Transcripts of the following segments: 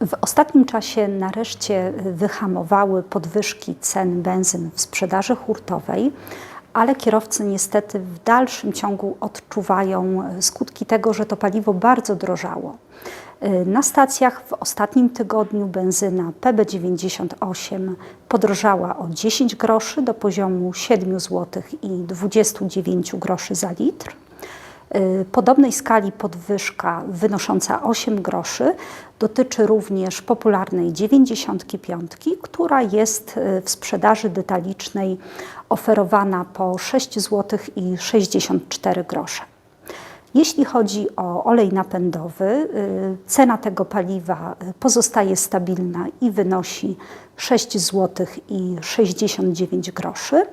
W ostatnim czasie nareszcie wyhamowały podwyżki cen benzyn w sprzedaży hurtowej, ale kierowcy niestety w dalszym ciągu odczuwają skutki tego, że to paliwo bardzo drożało. Na stacjach w ostatnim tygodniu benzyna PB98 podrożała o 10 groszy do poziomu 7 zł i 29 groszy za litr. Podobnej skali podwyżka wynosząca 8 groszy dotyczy również popularnej 95, która jest w sprzedaży detalicznej oferowana po 6 zł i 64 grosze. Jeśli chodzi o olej napędowy, cena tego paliwa pozostaje stabilna i wynosi 6 zł i 69 groszy.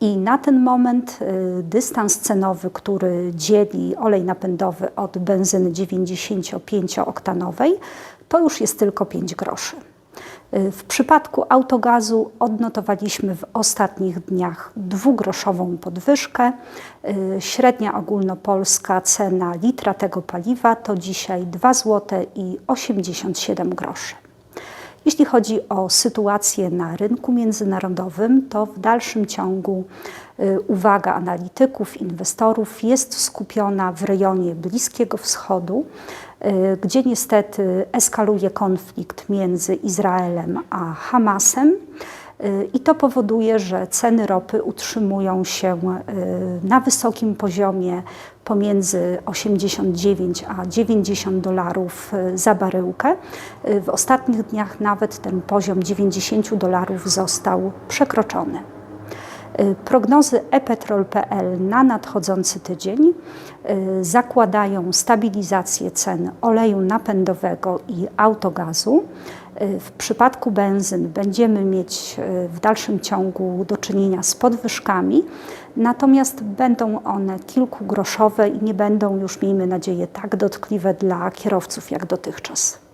I na ten moment dystans cenowy, który dzieli olej napędowy od benzyny 95-oktanowej, to już jest tylko 5 groszy. W przypadku autogazu odnotowaliśmy w ostatnich dniach dwugroszową podwyżkę. Średnia ogólnopolska cena litra tego paliwa to dzisiaj 2 zł i 87 groszy. Jeśli chodzi o sytuację na rynku międzynarodowym, to w dalszym ciągu uwaga analityków, inwestorów jest skupiona w rejonie Bliskiego Wschodu, gdzie niestety eskaluje konflikt między Izraelem a Hamasem. I to powoduje, że ceny ropy utrzymują się na wysokim poziomie pomiędzy 89 a 90 dolarów za baryłkę. W ostatnich dniach nawet ten poziom 90 dolarów został przekroczony. Prognozy epetrol.pl na nadchodzący tydzień zakładają stabilizację cen oleju napędowego i autogazu. W przypadku benzyn będziemy mieć w dalszym ciągu do czynienia z podwyżkami, natomiast będą one kilkugroszowe i nie będą już, miejmy nadzieję, tak dotkliwe dla kierowców jak dotychczas.